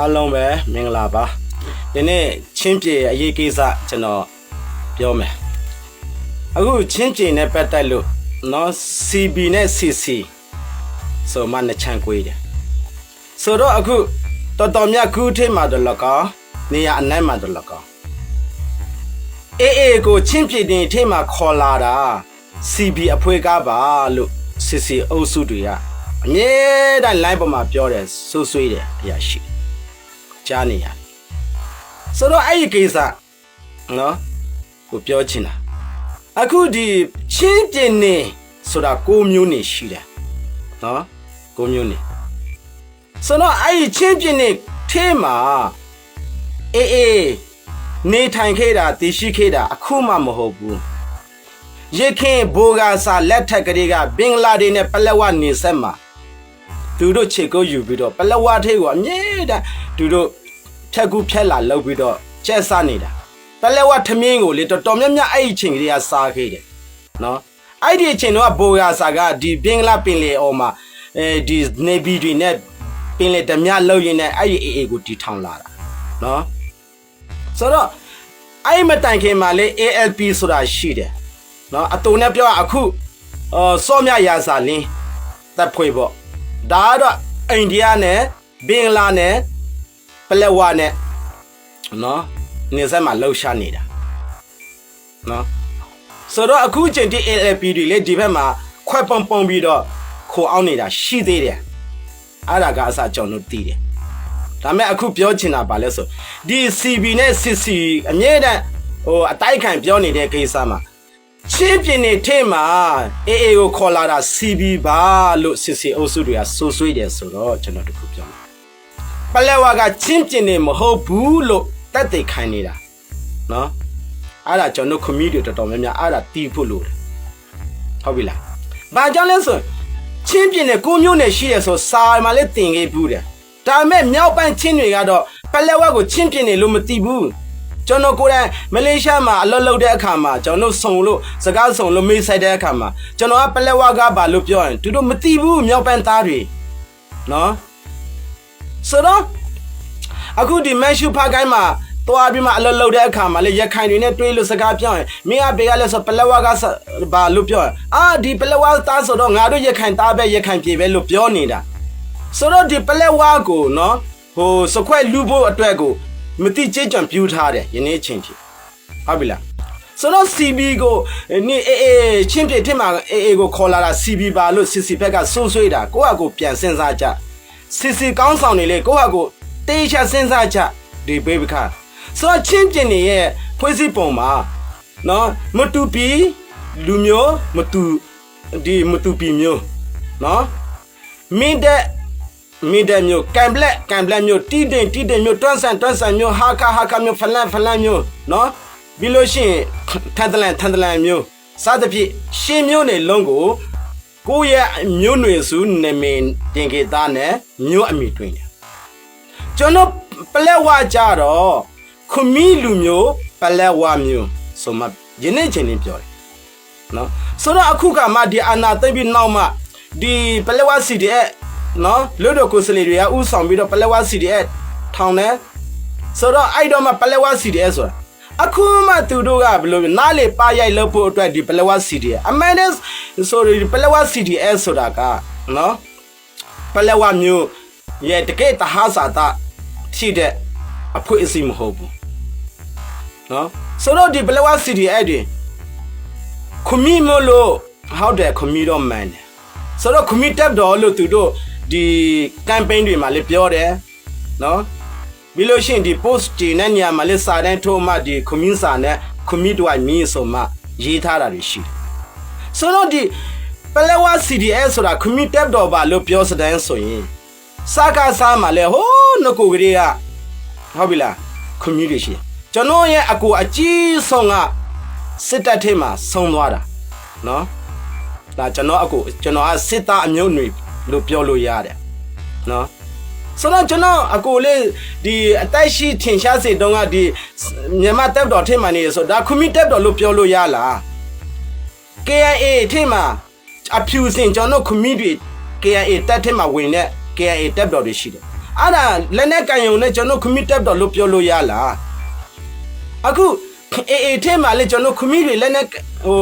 အားလုံးပဲမင်္ဂလာပါဒီနေ့ချင်းပြေအရေးကိစ္စကျွန်တော်ပြောမယ်အခုချင်းပြေနဲ့ပတ်သက်လို့နော် CB နဲ့ CC ဆိုမှနှစ်ချမ်းကွေးတယ်ဆိုတော့အခုတော်တော်များခုထိမှတော့လကောင်းနေရအနိုင်မှတော့လကောင်းအေးအေးကိုချင်းပြေတင်ထိမှခေါ်လာတာ CB အဖွဲ့ကားပါလို့ CC အုပ်စုတွေကအမြဲတမ်း line ပေါ်မှာပြောတယ်ဆွဆွေးတယ်အရာရှိ ကြားနေရတယ်ဆိုတော့အဲ့ဒီကိစ္စနော်ကိုပြောချင်တာအခုဒီချင်းပြင်းနေဆိုတာကိုမျိုးနေရှိတယ်နော်ကိုမျိုးနေဆိုတော့အဲ့ဒီချင်းပြင်းနေထဲမှာအေးအေးနေထိုင်ခဲ့တာတည်ရှိခဲ့တာအခုမှမဟုတ်ဘူးရခင်ဘိုးကစားလက်ထက်ကလေးကဘင်္ဂလားဒေ့ရှ်နဲ့ပလက်ဝနေဆက်မှာသူတို့ခြေကုပ်ယူပြီးတော့ပလဝထဲကိုအမြဲတမ်းသူတို့ ဖြက်ကူးဖြက်လာလုပ်ပြီးတော့ကျက်စားနေတာပလဝထမင်းကိုလေတော်တော်များများအဲ့ဒီချိန်ကလေးကစားခဲ့တယ်နော်အဲ့ဒီအချိန်တော့ဘိုယာစာကဒီဘင်္ဂလားပင်လယ်အော်မှာအဲဒီနေဗီတွေနဲ့ပင်လယ်ဓမြလောက်ရင်နဲ့အဲ့ဒီအေအေကိုတီထောင်လာတာနော်ဆိုတော့အဲ့မတိုင်ခင်မှာလေ ALP ဆိုတာရှိတယ်နော်အတူနဲ့ပြောရအခုအော်စောမြရာစာလင်းတပ်ဖွဲ့ပေါ့ဒါကတော့အိန္ဒိယနဲ့ဘင်္ဂလားနဲ့ ပလက်ဝနဲ့နော်နေဆက်မှာလှုပ်ရှားနေတာနော်ဆိုတော့အခုချိန်ထိ ALP တွေလေဒီဘက်မှာခွက်ပုံပုံပြီးတော့ခိုအောင်နေတာရှိသေးတယ်အဲ့ဒါကအစကျွန်တော်သိတယ်ဒါမဲ့အခုပြောချင်တာဗာလဲဆိုဒီ CB နဲ့ CC အမြဲတမ်းဟိုအတိုက်ခံပြောနေတဲ့ကိစ္စမှာချင်းပြင်းနေထဲမှာအေးအေးကိုခေါ်လာတာ CB ပါလို့စစ်စီအုပ်စုတွေကစိုးဆွေးတယ်ဆိုတော့ကျွန်တော်တခုပြောမယ် ပလဲဝါကချင်းပြင်းနေမဟုတ်ဘူးလို့တက်သိခိုင်းနေတာနော်အဲ့ဒါကျွန်တော် community တော်တော်များများအဲ့ဒါတီးဖို့လို့တယ်ဟုတ်ပြီလားဘာကြောင့်လဲဆိုချင်းပြင်းနေကိုမျိုးနဲ့ရှိတယ်ဆိုစာမှာလည်းတင်ခဲ့ဘူးတယ်ဒါပေမဲ့မြောက်ပိုင်းချင်းတွေကတော့ပလဲဝါကိုချင်းပြင်းနေလို့မသိဘူးကျွန်တော်ကိုယ်တိုင်မလေးရှားမှာအလုပ်လုပ်တဲ့အခါမှာကျွန်တော်ဆုံလို့စကားဆုံလို့မေးဆိုင်တဲ့အခါမှာကျွန်တော်ကပလက်ဝါကပါလို့ပြောရင်သူတို့မသိဘူးမြောက်ပန်းသားတွေနော် ဆိုတော့အခုဒီမန်ရှူဖာကိုင်းမှာတွားပြီးမှအလုပ်လုပ်တဲ့အခါမှာလေရခိုင်တွေနဲ့တွေးလို့စကားပြောရင်မင်းကဘေကလည်းဆိုပလက်ဝါကဘာလို့ပြောရင်အာဒီပလက်ဝါသားဆိုတော့ငါတို့ရခိုင်သားပဲရခိုင်ပြေပဲလို့ပြောနေတာဆိုတော့ဒီပလက်ဝါကိုနော်ဟိုစခွဲလူဖို့အတွက်ကိုမတိကျကြံပြူထားတယ်ယနေ့ချင်းဖြစ်ဟုတ်ပြီလားဆိုတော့ CB ကိုနေအေးအေးချင်းပြထင်မှာအေးအေးကိုခေါ်လာတာ CB ပါလို့ CC ဘက်ကစိုးဆွေးတာကိုယ့်ဟာကိုပြန်စဉ်းစားကြ CC ကောင်းဆောင်နေလေကိုယ့်ဟာကိုတေးချစဉ်းစားကြဒီဘေဘခဆိုတော့ချင်းပြနေရဲ့ဖွဲ့စည်းပုံမှာနော်မတူပီလူမျိုးမတူဒီမတူပီမျိုးနော်မင်းတဲ့မီဒယ်မျိုးကံပလက်ကံပလက်မျိုးတီတင်တီတင်မျိုးတွန်းဆန်တွန်းဆန်မျိုးဟာခါဟာခါမျိုးဖလန်ဖလန်မျိုးနော်ပြီးလို့ရှိရင်ထန်တလန်ထန်တလန်မျိုးစသဖြင့်ရှင်မျိုးနေလုံးကို ကိုယ့်ရဲ့မျိုးနွယ်စုနာမည်တင်ကေသားနဲ့မျိုးအမိတွင်တယ်ကျွန်တော်ပလက်ဝကြတော့ခမီလူမျိုးပလက်ဝမျိုးဆိုမှယနေ့ချင်းလေးပြောတယ်နော်ဆိုတော့အခုကမှဒီအာနာသိပ်ပြီးနောက်မှဒီပလက်ဝစီတဲ့နော်လွတ်တော်ကိုယ်စလီတွေကဥဆောင်ပြီးတော့ပလက်ဝ CDS ထောင်တယ်ဆိုတော့အဲ့တော့မှပလက်ဝ CDS ဆိုတာ အခုမှသူတို့ကဘယ်လိုနားလေပါရိုက်လို့ဖို့အတွက်ဒီပလက်ဝ CDS အမှန်တည်းဆိုဒီပလက်ဝ CDS ဆိုတာကနော်ပလက်ဝမျိုးရဲ့တကယ်တဟာစာတာရှိတဲ့အဖွဲ့အစည်းမဟုတ်ဘူးနော်ဆိုတော့ဒီပလက်ဝ CDS တွေခမီမလို့ဟောက်တယ်ခမီတော့မှန်တယ်ဆိုတော့ခမီတက်တော်လို့သူတို့ဒီ campaign တွေမှာလည်းပြောတယ်နော် ပြီးလို့ရှိရင်ဒီ post တွေနဲ့ညမှာလည်းစာတန်းထိုးမှဒီ commune စာနဲ့ commit တို့အမည်ဆိုမှရေးထားတာတွေရှိတယ်ဆိုတော့ဒီပလဲဝ CDS ဆိုတာ commit tab တော်ပါလို့ပြောစတဲ့ဆိုရင်စကားစားမှာလဲဟိုးငကိုကလေးကဟုတ်ပြီလား commit တွေရှိတယ်ကျွန်တော်ရဲ့အကူအကြီးဆုံးကစစ်တပ်ထဲမှာဆုံးသွားတာနော်ဒါကျွန်တော်အကူကျွန်တော်ကစစ်သားအမျိုးနွေလို့ပြောလို့ရတယ်နော် ဆိုတော့ကျွန်တော်အကိုလေးဒီအတိုက်ရှိထင်ရှားစေတုန်းကဒီမြန်မာတပ်တော်ထင်မှနေဆိုဒါခမီတပ်တော်လို့ပြောလို့ရလား KIA ထင်မှအဖြူစင်ကျွန်တော်ခမီတွေ KIA တပ်ထင်မှဝင်တဲ့ KIA တပ်တော်တွေရှိတယ်အဲ့ဒါလက်နဲ့ကန်ယုံနဲ့ကျွန်တော် committed တော့လို့ပြောလို့ရလားအခုအေးအေးထဲမှာလေကျွန်တော် commit တွေလက်နဲ့ဟို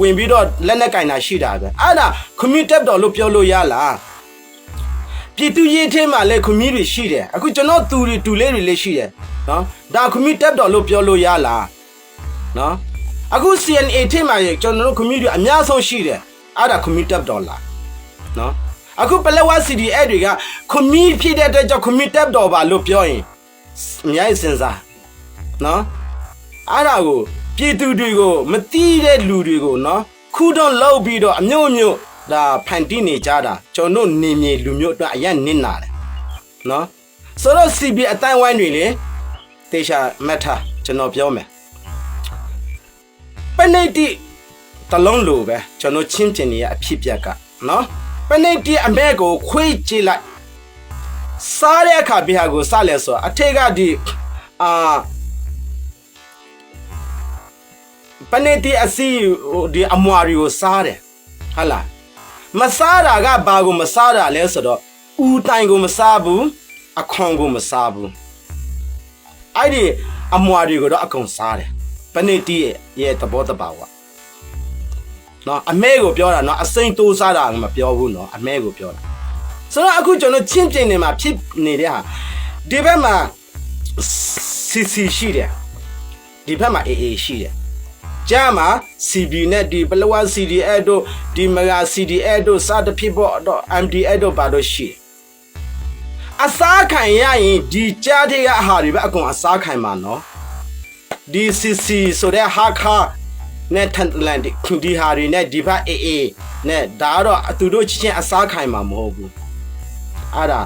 ဝင်ပြီးတော့လက်နဲ့ကန်တာရှိတာပဲအဲ့ဒါ committed တော့လို့ပြောလို့ရလား ပြည်သူရေးထဲမှာလည်း commit တွေရှိတယ်အခုကျွန်တော်သူတွေတူလေးတွေလည်းရှိတယ်နော်ဒါ committed တော့လို့ပြောလို့ရလားနော်အခု CNA ထဲမှာကျွန်တော်တို့ commit တွေအများဆုံးရှိတယ်အဲ့ဒါ committed တော့လားနော်အခုပလက်ဝ CDA တွေက commit ဖြစ်တဲ့အတွက်ကြောင့် committed တော့ပါလို့ပြောရင်အများကြီးစဉ်းစားနော်အဲ့ဒါကိုပြည်သူတွေကိုမတိတဲ့လူတွေကိုနော်ခုတော့လောက်ပြီးတော့အမျိုးမျိုး ဒါဖန်တီးနေကြတာကျွန်တော်တို့နေမြေလူမျိုးအတွက်အရင်နစ်နာတယ်နော်ဆိုတော့ CB အတိုင်းဝိုင်းတွေလေတေချာမတ်ထားကျွန်တော်ပြောမယ်ပဏိတိတလုံးလိုပဲကျွန်တော်ချင်းကျင်နေရအဖြစ်ပြက်ကနော်ပဏိတိအမဲကိုခွေးကြည့်လိုက်စားတဲ့အခါပြဟာကိုစလဲဆိုအထက်ကဒီအာပဏိတိအစီဟိုဒီအမွာတွေကိုစားတယ်ဟုတ်လား မစားတာကဘာကိုမစားတာလဲဆိုတော့ဦးတိုင်ကိုမစားဘူးအခွန်ကိုမစားဘူးအဲ့ဒီအမွာတွေကိုတော့အကုန်စားတယ်ပဏိတိရဲ့ရဲ့သဘောတဘာဝနော်အမဲကိုပြောတာနော်အစိမ့်တိုးစားတာမပြောဘူးနော်အမဲကိုပြောတာဆိုတော့အခုကျွန်တော်ချင်းပြင်းနေမှာဖြစ်နေတဲ့ဟာဒီဘက်မှာစီစီရှိတယ်ဒီဘက်မှာ AA ရှိတယ် ကြားမှာ CB နဲ့ဒီပလဝ CDA တို့ဒီမဂါ CDA တို့စသဖြင့်ပေါ့တော့ MDA တို့ပါတော့ရှိတယ်အစားခံရရင်ဒီကြားတဲ့ကအဟာတွေပဲအကုန်အစားခံမှာနော်ဒီ CC ဆိုတဲ့ဟာခါနဲ့ထန်တလန်ဒီဟာတွေနဲ့ဒီဘက် AA နဲ့ဒါကတော့သူတို့ချင်းချင်းအစားခံမှာမဟုတ်ဘူးအဲ့ဒါ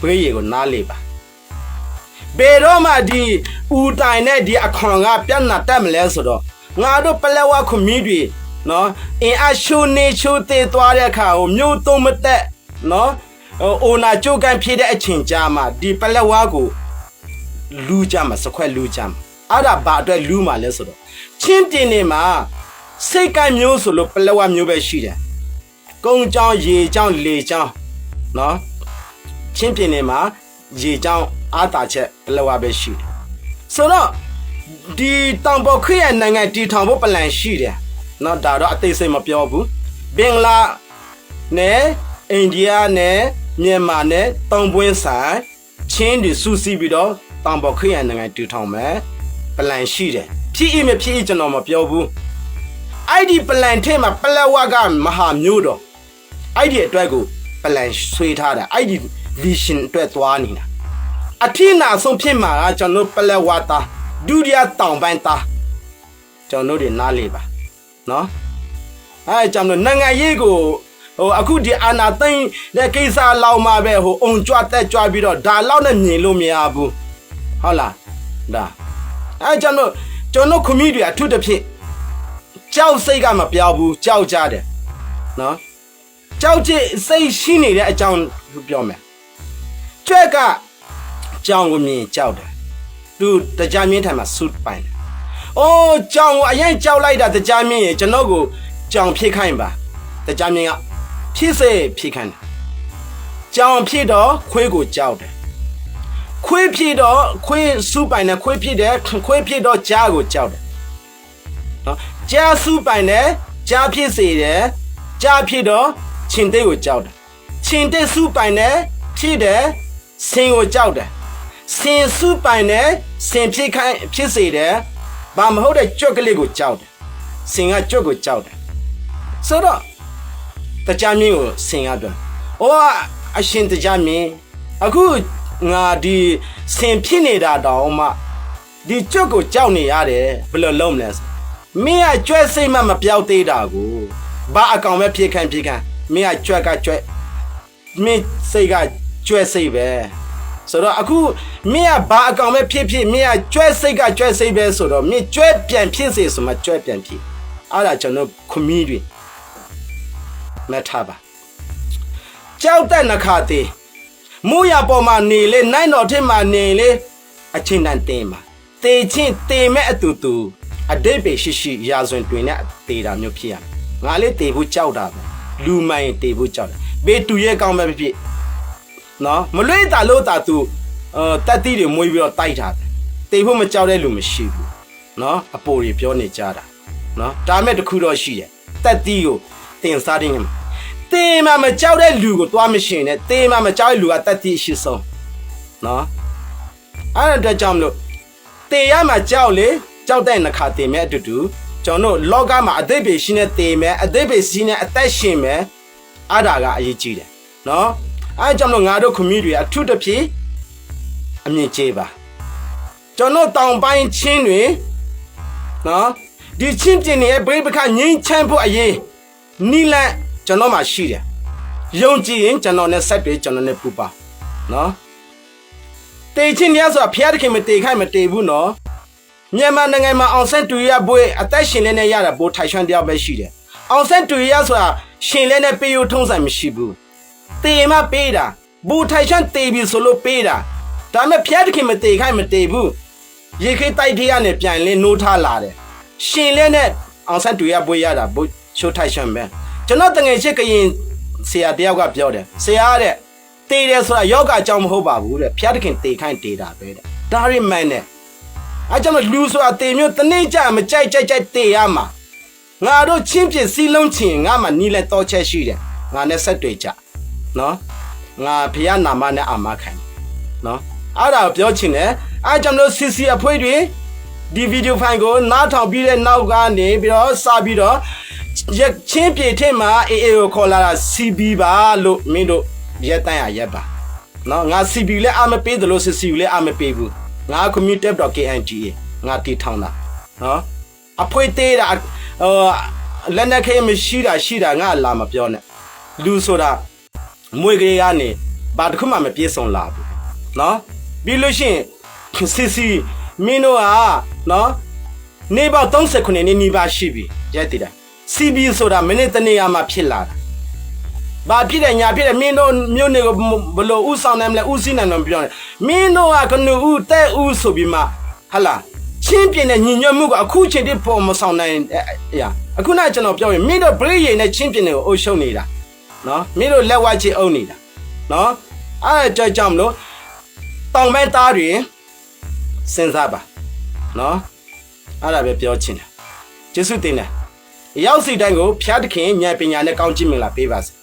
ဘွေးရီကိုနားလေပါဘယ်တော့မှဒီဦးတိုင်နဲ့ဒီအခွန်ကပြတ်နာတက်မလဲဆိုတော့ ငါတို့ပလက်ဝခွန်မီတွေနော်အင်အားရှုံနေရှုသေးသွားတဲ့အခါကိုမြို့သုံးမတက်နော်ဟိုအိုနာကြိုးကန်ဖြစ်တဲ့အချိန်ကြာမှဒီပလက်ဝကိုလူကြမှာစခွက်လူကြမှာအဲ့ဒါဘာအတွက်လူမှာလဲဆိုတော့ချင်းတင်နေမှာစိတ်ကမျိုးဆိုလို့ပလက်ဝမျိုးပဲရှိတယ်ကုန်းချောင်းရေချောင်းလေချောင်းနော်ချင်းပြင်းနေမှာရေချောင်းအားတာချက်ပလက်ဝပဲရှိတယ်ဆိုတော့ ဒီတောင်ပေါ်ခရစ်ယာန်နိုင်ငံတီထောင်ဖို့ပလန်ရှိတယ်နော်ဒါတော့အသေးစိတ်မပြောဘူးဘင်္ဂလားနဲ့အိန္ဒိယနဲ့မြန်မာနဲ့တောင်ပွင့်ဆိုင်ချင်းတွေစူးစီးပြီးတော့တောင်ပေါ်ခရစ်ယာန်နိုင်ငံတီထောင်မယ်ပလန်ရှိတယ်ဖြစ်အိမဖြစ်အိကျွန်တော်မပြောဘူးအဲ့ဒီပလန်ထဲမှာပလက်ဝကမဟာမျိုးတော့အဲ့ဒီအတွက်ကိုပလန်ဆွေးထားတာအဲ့ဒီ vision အတွက်သွားနေတာအထင်နာဆုံးဖြစ်မှာကကျွန်တော်ပလက်ဝတာ ဒုတိယတောင်ပိုင်းသားကျွန်တော်တို့နားလေပါနော်အဲကြောင့်လို့နိုင်ငံရေးကိုဟိုအခုဒီအာနာသိမ့်တဲ့ကိစ္စလောက်မှပဲဟိုအုံကြွတက်ကြွပြီးတော့ဒါလောက်နဲ့မြင်လို့မရဘူးဟုတ်လားဒါအဲကြောင့်လို့ကျွန်တော်ခမီးတွေအထုတစ်ဖြစ်ကြောက်စိတ်ကမပြောက်ဘူးကြောက်ကြတယ်နော်ကြောက်ချစ်စိတ်ရှိနေတဲ့အကြောင်းပြောမယ်ကျွက်ကကြောင်ကိုမြင်ကြောက်တယ် သူတရားမင်းထံမှာဆုပိုင်တယ်အိုးကြောင်ကိုအရင်ကြောက်လိုက်တာတရားမင်းရေကျွန်တော်ကိုကြောင်ဖြစ်ခိုင်းပါတရားမင်းကဖြစ်စေဖြစ်ခိုင်းတယ်ကြောင်ဖြစ်တော့ခွေးကိုကြောက်တယ်ခွေးဖြစ်တော့ခွေးစုပိုင်တယ်ခွေးဖြစ်တယ်ခွေးဖြစ်တော့ကြားကိုကြောက်တယ်နော်ကြားစုပိုင်တယ်ကြားဖြစ်စေတယ်ကြားဖြစ်တော့ချင်းသေးကိုကြောက်တယ်ချင်းသေးစုပိုင်တယ်ဖြစ်တယ်ဆင်ကိုကြောက်တယ် ဆင်စုပိုင်တယ်ဆင်ဖြစ်ခိုင်းဖြစ်စေတယ်ဘာမဟုတ်တဲ့ကြွက်ကလေးကိုကြောက်တယ်ဆင်ကကြွက်ကိုကြောက်တယ်ဆိုတော့တရားမင်းကိုဆင်ကပြောဩအရှင်တရားမင်းအခုငါဒီဆင်ဖြစ်နေတာတောင်မှဒီကြွက်ကိုကြောက်နေရတယ်ဘယ်လိုလုပ်မလဲမင်းကကြွက်စိတ်မှမပြောက်သေးတာကိုဘာအကောင်ပဲဖြစ်ခိုင်းဖြစ်ခိုင်းမင်းကကြွက်ကကြွက်မင်းစိတ်ကကြွက်စိတ်ပဲ ဆိုတော့အခုမင်းကဘာအကောင်ပဲဖြစ်ဖြစ်မင်းကကြွက်စိတ်ကကြွက်စိတ်ပဲဆိုတော့မင်းကြွက်ပြန်ဖြစ်စေဆိုမှကြွက်ပြန်ဖြစ်အဲ့ဒါကျွန်တော်ခမီးတွေမထားပါကြောက်တဲ့နှခါသေးမူရပေါ်မှာနေလေနိုင်တော်ထင်မှာနေလေအချင်းတန်တင်မှာတေချင်းတေမဲ့အတူတူအတိတ်ပဲရှိရှိရာဇဝင်တွင်နဲ့တေတာမျိုးဖြစ်ရငါလေးတေဖို့ကြောက်တာပဲလူမိုင်းတေဖို့ကြောက်တယ်ဘေးတူရဲ့ကောင်းပဲဖြစ်ဖြစ် နော်မလွေးတာလို့တာသူအဲတက်တီးတွေမွေးပြီးတော့တိုက်တာတေဖို့မကြောက်တဲ့လူမရှိဘူးနော်အပိုတွေပြောနေကြတာနော်ဒါမဲ့တစ်ခုတော့ရှိတယ်တက်တီးကိုတင်စားတယ်မှာတင်မှာမကြောက်တဲ့လူကိုသွားမရှင်နဲ့တင်မှာမကြောက်တဲ့လူကတက်တီးအရှိဆုံးနော်အဲ့ဒါအတွက်ကြောင့်မလို့တင်ရမှာကြောက်လေကြောက်တဲ့နှခါတင်မဲ့အတူတူကျွန်တော်တို့လောကမှာအသိပေရှိနေတင်မဲ့အသိပေရှိနေအသက်ရှင်မဲ့အဲ့ဒါကအရေးကြီးတယ်နော် အဲ့ဒါကြောင့်မလို့ငါတို့ community တွေအထူးတစ်ဖြစ်အမြင့်ကြီးပါကျွန်တော်တောင်ပိုင်းချင်းတွေနော်ဒီချင်းပြင်းရဲ့ဘိဗခငိမ့်ချမ်းဖို့အရေးနီလန့်ကျွန်တော်မှရှိတယ်ယုံကြည်ရင်ကျွန်တော်နဲ့ဆက်ပြီးကျွန်တော်နဲ့ပူပါနော်တေချင်းတရားဆိုတာဖျားတခင်မတေခိုင်းမတေဘူးနော်မြန်မာနိုင်ငံမှာအောင်ဆန်းတူရဘွေအသက်ရှင်နေနေရတာဘိုးထိုင်ရွှမ်းတရားပဲရှိတယ်အောင်ဆန်းတူရဆိုတာရှင်လဲနဲ့ပေးရထုံးဆိုင်မရှိဘူး တေမပေးတာဘူထိုင်ရွှမ်းတေပြီဆိုလို့ပေးတာဒါပေမဲ့ဖျားတခင်မတေခိုင်းမတေဘူးရေခေးတိုက်ထရနဲ့ပြန်လင်းနိုးထားလာတယ်ရှင်လဲနဲ့အောင်ဆန်းတူရဘွေရတာဘိုးချိုးထိုင်ရွှမ်းပဲကျွန်တော်တငယ်ချစ်ကရင်ဆရာတယောက်ကပြောတယ်ဆရာတဲ့တေတယ်ဆိုတာယောဂအကြောင်းမဟုတ်ပါဘူးတဲ့ဖျားတခင်တေခိုင်းတေတာပဲတဲ့ဒါရိမန်နဲ့အဲကြောင့်မို့လူဆိုတာတေမျိုးတနေ့ကြမကြိုက်ကြိုက်ကြိုက်တေရမှာငါတို့ချင်းပြစီလုံးချင်ငါမှနီးလဲတော့ချက်ရှိတယ်ငါနဲ့ဆက်တွေ့ကြ နော်ငါဖျားနာမနဲ့အာမခံတယ်နော်အဲ့ဒါကိုပြောချင်တယ်အဲကြောင့်မို့စီစီအဖွဲတွေဒီဗီဒီယိုဖိုင်ကိုနားထောင်ပြီးတဲ့နောက်ကနေပြီးတော့စပြီးတော့ရက်ချင်းပြေထက်မှာအေးအေးကိုခေါ်လာတာ CB ပါလို့မင်းတို့ရက်တန်းရရက်ပါနော်ငါ CB လည်းအမပေးတယ်လို့ CC လည်းအမပေးဘူးငါ community.kng ငါတီထောင်တာနော်အဖွဲသေးတာဟိုလက်နက်ခဲမရှိတာရှိတာငါလာမပြောနဲ့လူဆိုတာ မွေကလေးကနေဘာတစ်ခုမှမပြေဆုံးလာဘူးနော်ပြီးလို့ရှိရင်စီစီမင်းတို့ကနော်နေပေါက်39နှစ်နေနီးပါရှိပြီရက်တည်တာ CB ဆိုတာမိနစ်တနေရာမှာဖြစ်လာတာဘာဖြစ်တယ်ညာဖြစ်တယ်မင်းတို့မြို့နေကိုဘလို့ဥဆောင်နိုင်မလဲဥစည်းနိုင်တယ်ပြောတယ်မင်းတို့ကကနူဥတဲ့ဥဆိုပြီးမှဟလာချင်းပြင်းတဲ့ညီညွတ်မှုကအခုချိန်ထိပေါ်မဆောင်နိုင်အရာအခုနကကျွန်တော်ပြောရင်မင်းတို့ break ရိနဲ့ချင်းပြင်းတွေကိုအုပ်ရှုံနေတာ နော်မင်းတို့လက်ဝါးချအုပ်နေတာနော်အဲ့ဒါကြောင့်မလို့တောင်ပန်းသားတွေစဉ်းစားပါနော်အဲ့ဒါပဲပြောချင်တယ်ကျေးဇူးတင်တယ်ရောက်စီတိုင်းကိုဖျားသခင်ဉာဏ်ပညာနဲ့ကောင်းချီးမင်္ဂလာပေးပါစေ